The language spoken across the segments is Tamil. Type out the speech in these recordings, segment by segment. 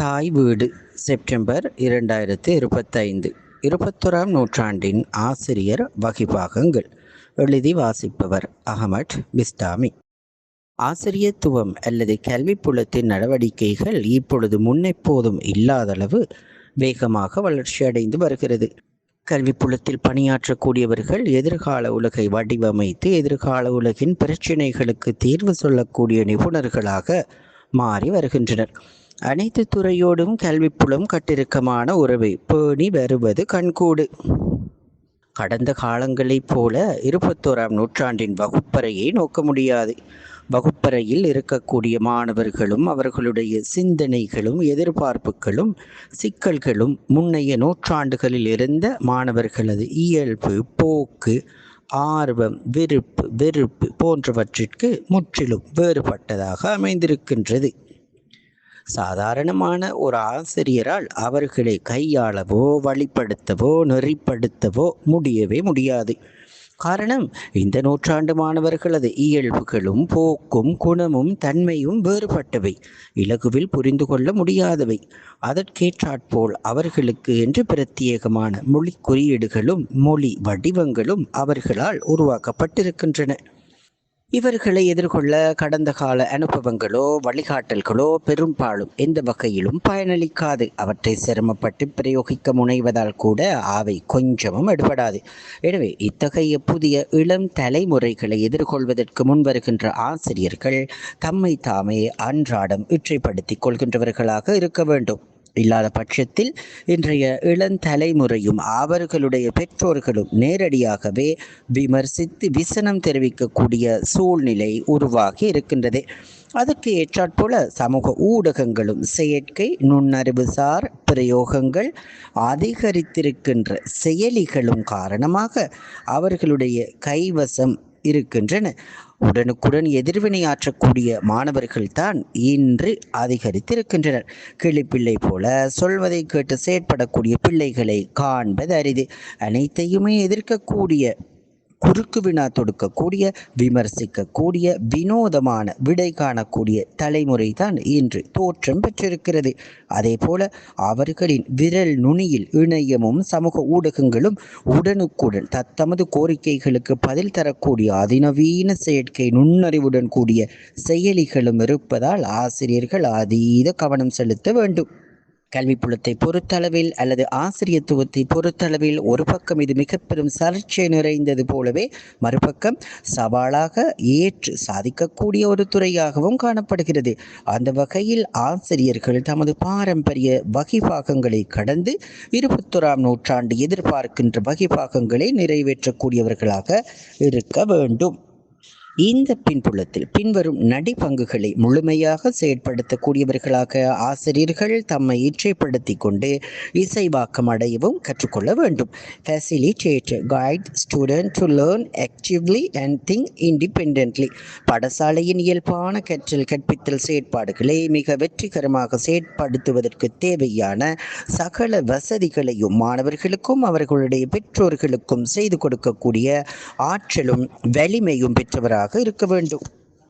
தாய் வீடு செப்டம்பர் இரண்டாயிரத்து இருபத்தைந்து. இருபத்தொராம் நூற்றாண்டின் ஆசிரியர் வகிபாகங்கள் எழுதி வாசிப்பவர் அகமட் பிஸ்தாமி. ஆசிரியத்துவம் அல்லது கல்விப்புலத்தின் நடவடிக்கைகள் இப்பொழுது முன்னெப்போதும் இல்லாதளவு வேகமாக வளர்ச்சியடைந்து வருகிறது. கல்விப்புலத்தில் பணியாற்றக்கூடியவர்கள் எதிர்கால உலகை வடிவமைத்து எதிர்கால உலகின் பிரச்சினைகளுக்கு தீர்வு சொல்லக்கூடிய நிபுணர்களாக மாறி வருகின்றனர். அனைத்து துறையோடும் கல்விப்புலம் கட்டிருக்கமான உறவு பேணி வருவது கண்கூடு. கடந்த காலங்களைப் போல இருபத்தோராம் நூற்றாண்டின் வகுப்பறையை நோக்க முடியாது. வகுப்பறையில் இருக்கக்கூடிய மாணவர்களும் அவர்களுடைய சிந்தனைகளும் எதிர்பார்ப்புகளும் சிக்கல்களும் முன்னைய நூற்றாண்டுகளில் இருந்த மாணவர்களது இயல்பு போக்கு ஆர்வம் விருப்பு வெறுப்பு போன்றவற்றிற்கு முற்றிலும் வேறுபட்டதாக அமைந்திருக்கின்றது. சாதாரணமான ஒரு ஆசிரியரால் அவர்களை கையாளவோ வழிப்படுத்தவோ நெறிப்படுத்தவோ முடியவே முடியாது. காரணம் இந்த நூற்றாண்டு மாணவர்களது இயல்புகளும் போக்கும் குணமும் தன்மையும் வேறுபட்டவை. இலகுவில் புரிந்து கொள்ள முடியாதவை. அதற்கேற்றாற்போல் அவர்களுக்கு என்று பிரத்யேகமான மொழி குறியீடுகளும் மொழி வடிவங்களும் அவர்களால் உருவாக்கப்பட்டிருக்கின்றன. இவர்களை எதிர்கொள்ள கடந்த கால அனுபவங்களோ வழிகாட்டல்களோ பெரும்பாலும் எந்த வகையிலும் பயனளிக்காது. அவற்றை சிரமப்பட்டு பிரயோகிக்க முனைவதால் கூட அவை கொஞ்சமும் எடுபடாது. எனவே இத்தகைய புதிய இளம் தலைமுறைகளை எதிர்கொள்வதற்கு முன்வருகின்ற ஆசிரியர்கள் தம்மை தாமே அன்றாடம் இற்றைப்படுத்திக் கொள்கின்றவர்களாக இருக்க வேண்டும். இல்லாத பட்சத்தில் இன்றைய இளந்தலைமுறையும் அவர்களுடைய பெற்றோர்களும் நேரடியாகவே விமர்சித்து விசனம் தெரிவிக்கக்கூடிய சூழ்நிலை உருவாகி இருக்கின்றது. அதற்கு ஏற்றாற்போல சமூக ஊடகங்களும் செயற்கை நுண்ணறிவுசார் பிரயோகங்கள் அதிகரித்திருக்கின்ற செயலிகளும் காரணமாக அவர்களுடைய கைவசம் இருக்கின்றன. உடனுக்குடன் எதிர்வினையாற்றக்கூடிய மாணவர்கள்தான் இன்று அதிகரித்திருக்கின்றனர். கிளிப்பிள்ளை போல சொல்வதை கேட்டு செயற்படக்கூடிய பிள்ளைகளை காண்பது அரிது. அனைத்தையுமே எதிர்க்கக்கூடிய குறுக்கு வினா தொடுக்கக்கூடிய விமர்சிக்கக்கூடிய வினோதமான விடை காணக்கூடிய தலைமுறை தான் இன்று தோற்றம் பெற்றிருக்கிறது. அதே போல அவர்களின் விரல் நுனியில் இணையமும் சமூக ஊடகங்களும் உடனுக்குடன் தத்தமது கோரிக்கைகளுக்கு பதில் தரக்கூடிய அதிநவீன செயற்கை நுண்ணறிவுடன் கூடிய செயலிகளும் இருப்பதால் ஆசிரியர்கள் அதீத கவனம் செலுத்த வேண்டும். கல்விப்புலத்தை பொறுத்தளவில் அல்லது ஆசிரியத்துவத்தை பொறுத்தளவில் ஒரு பக்கம் இது மிக பெரும் சர்ச்சை நிறைந்தது போலவே மறுபக்கம் சவாலாக ஏற்று சாதிக்கக்கூடிய ஒரு துறையாகவும் காணப்படுகிறது. அந்த வகையில் ஆசிரியர்கள் தமது பாரம்பரிய வகிபாகங்களை கடந்து இருபத்தொராம் நூற்றாண்டு எதிர்பார்க்கின்ற வகிபாகங்களை நிறைவேற்றக்கூடியவர்களாக இருக்க வேண்டும். இந்த பின்புலத்தில் பின்வரும் நடிப்பங்குகளை முழுமையாக செயற்படுத்தக்கூடியவர்களாக ஆசிரியர்கள் தம்மை இச்சைப்படுத்தி கொண்டு இசைவாக்கம் அடையவும் கற்றுக்கொள்ள வேண்டும். Facilitate guide student to learn actively and think independently பாடசாலையின் இயல்பான கற்றல் கற்பித்தல் செயற்பாடுகளை மிக வெற்றிகரமாக செயற்படுத்துவதற்கு தேவையான சகல வசதிகளையும் மாணவர்களுக்கும் அவர்களுடைய பெற்றோர்களுக்கும் செய்து கொடுக்கக்கூடிய ஆற்றலும் வலிமையும் பெற்றவராக ஆசிரியராக இருக்க வேண்டும்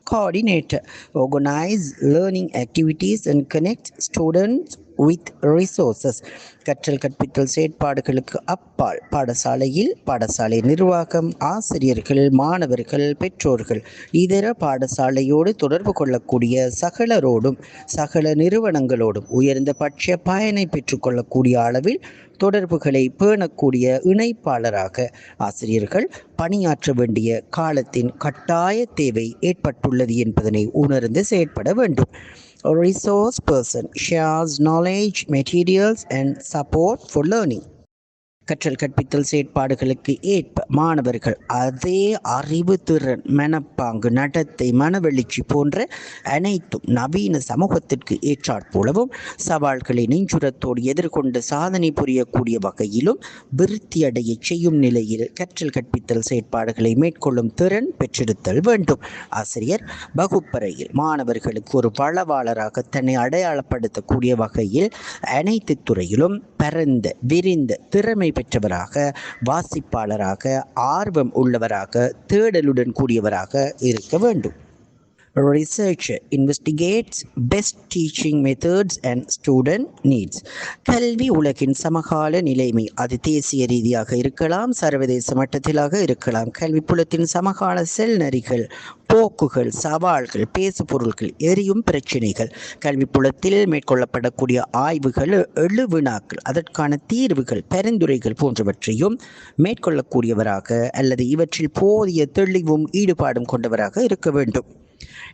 coordinator organize learning activities and connect students with resources கற்றல் கற்பித்தல் செயற்பாடுகளுக்கு அப்பால் பாடசாலையில் பாடசாலை நிர்வாகம் ஆசிரியர்கள் மாணவர்கள் பெற்றோர்கள் இதர பாடசாலையோடு தொடர்பு கொள்ளக்கூடிய சகலரோடும் சகல நிறுவனங்களோடும் உயர்ந்த பட்ச பயனை பெற்றுக்கொள்ளக்கூடிய அளவில் தொடர்புகளை பேணக்கூடிய இணைப்பாளராக ஆசிரியர்கள் பணியாற்ற வேண்டிய காலத்தின் கட்டாய தேவை ஏற்பட்டுள்ளது என்பதனை உணர்ந்து செயற்பட வேண்டும். A resource person shares knowledge, materials, and support for learning. கற்றல் கற்பித்தல் செயற்பாடுகளுக்கு ஏற்ப மாணவர்கள் அதே அறிவு திறன் மனப்பாங்கு நடத்தை மனவெளிச்சி போன்ற அனைத்தும் நவீன சமூகத்திற்கு ஏற்றாற்போலவும் சவால்களை நெஞ்சுரத்தோடு எதிர்கொண்டு சாதனை புரியக்கூடிய வகையிலும் விருத்தியடைய செய்யும் நிலையில் கற்றல் கற்பித்தல் செயற்பாடுகளை மேற்கொள்ளும் திறன் பெற்றிருத்தல் வேண்டும். ஆசிரியர் வகுப்பறையில் மாணவர்களுக்கு ஒரு வளவாளராக தன்னை அடையாளப்படுத்தக்கூடிய வகையில் அனைத்து துறையிலும் பரந்த விரிந்த திறமை பெற்றவராக வாசிப்பாளராக ஆர்வம் உள்ளவராக தேடலுடன் கூடியவராக இருக்க வேண்டும். Researcher investigates best teaching methods and student needs. கல்வி உலகின் சமகால நிலைமை. அது தேசிய ரீதியாக இருக்கலாம் சர்வதேச மட்டத்திலாக இருக்கலாம். கல்வி புலத்தின் சமகால செல்நரிகள் போக்குகள் சவால்கள் பேசு பொருட்கள் எரியும் பிரச்சினைகள். கல்வி புலத்தில் மேற்கொள்ளப்படக்கூடிய ஆய்வுகள் எழுவினாக்கள் அதற்கான தீர்வுகள் பரிந்துரைகள் போன்றவற்றையும் மேற்கொள்ளக்கூடியவராக அல்லது இவற்றில் போதிய தெளிவும் ஈடுபாடும் கொண்டவராக இருக்க வேண்டும்.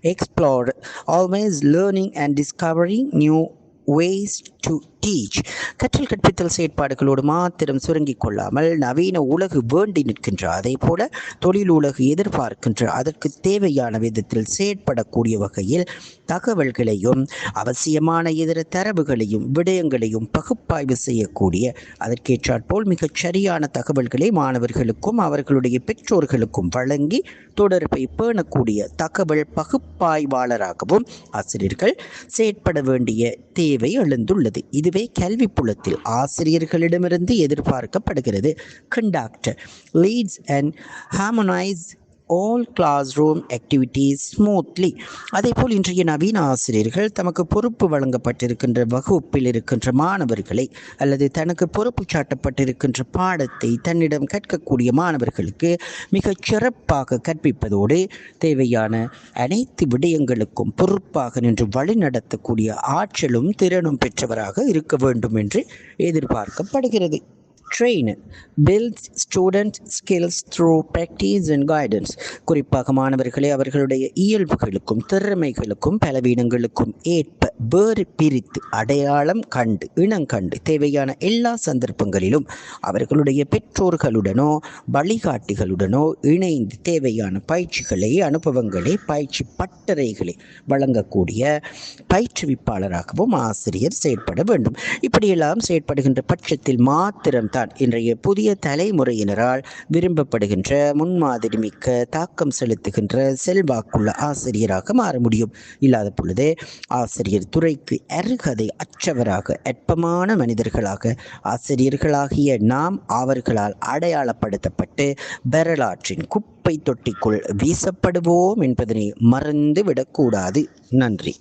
Explore always learning and discovering new ways to teach. கற்றல் கற்பித்தல் செயற்பாடுகளோடு மாத்திரம் சுருங்கிக் கொள்ளாமல் நவீன உலகு வேண்டி நிற்கின்ற அதே போல தொழில் உலகு எதிர்பார்க்கின்ற அதற்கு தேவையான விதத்தில் செயற்படக்கூடிய வகையில் தகவல்களையும் அவசியமான இதர தரவுகளையும் விடயங்களையும் பகுப்பாய்வு செய்யக்கூடிய அதற்கேற்றாற்போல் மிகச் சரியான தகவல்களை மாணவர்களுக்கும் அவர்களுடைய பெற்றோர்களுக்கும் வழங்கி தொடர்பை பேணக்கூடிய தகவல் பகுப்பாய்வாளராகவும் ஆசிரியர்கள் செயற்பட வேண்டிய தேவை. எழுந்துள்ளது. இதுவே கல்வி புலத்தில் ஆசிரியர்களிடமிருந்து எதிர்பார்க்கப்படுகிறது. Conductor leads and harmonise all classroom activities smoothly அதேபோல் இன்றைய நவீன ஆசிரியர்கள் தமக்கு பொறுப்பு வழங்கப்பட்டிருக்கின்ற வகுப்பில் இருக்கின்ற மாணவர்களை அல்லது தனக்கு பொறுப்பு சாட்டப்பட்டிருக்கின்ற பாடத்தை தன்னிடம் கற்கக்கூடிய மாணவர்களுக்கு மிகச் சிறப்பாக கற்பிப்பதோடு தேவையான அனைத்து விடயங்களுக்கும் பொறுப்பாக நின்று வழிநடத்தக்கூடிய ஆற்றலும் திறனும் பெற்றவராக இருக்க வேண்டும் என்று எதிர்பார்க்கப்படுகிறது. Train build student skills through practice and guidance குறிப்பாக மாணவர்களை அவர்களுடைய இயல்புகளுக்கும் திறமைகளுக்கும் பலவீனங்களுக்கும் ஏற்ப வேறு பிரித்து அடையாளம் கண்டு இனங்கண்டு தேவையான எல்லா சந்தர்ப்பங்களிலும் அவர்களுடைய பெற்றோர்களுடனோ வழிகாட்டிகளுடனோ இணைந்து தேவையான பயிற்சிகளை அனுபவங்களை பயிற்சி பட்டறைகளை வழங்கக்கூடிய பயிற்றுவிப்பாளராகவும் ஆசிரியர் செயற்பட வேண்டும். இப்படியெல்லாம் செயற்படுகின்ற பட்சத்தில் மாத்திரம்தான் இன்றைய புதிய தலைமுறையினரால் விரும்பப்படுகின்ற முன்மாதிரி மிக்க தாக்கம் செலுத்துகின்ற செல்வாக்குள்ள ஆசிரியராக மாற முடியும். இல்லாத பொழுது ஆசிரியர் துறைக்கு அருகதை அற்றவராக அற்பமான மனிதர்களாக ஆசிரியர்களாகிய நாம் அவர்களால் அடையாளப்படுத்தப்பட்டு வரலாற்றின் குப்பை தொட்டிக்குள் வீசப்படுவோம் என்பதனை மறந்து விடக்கூடாது நன்றி.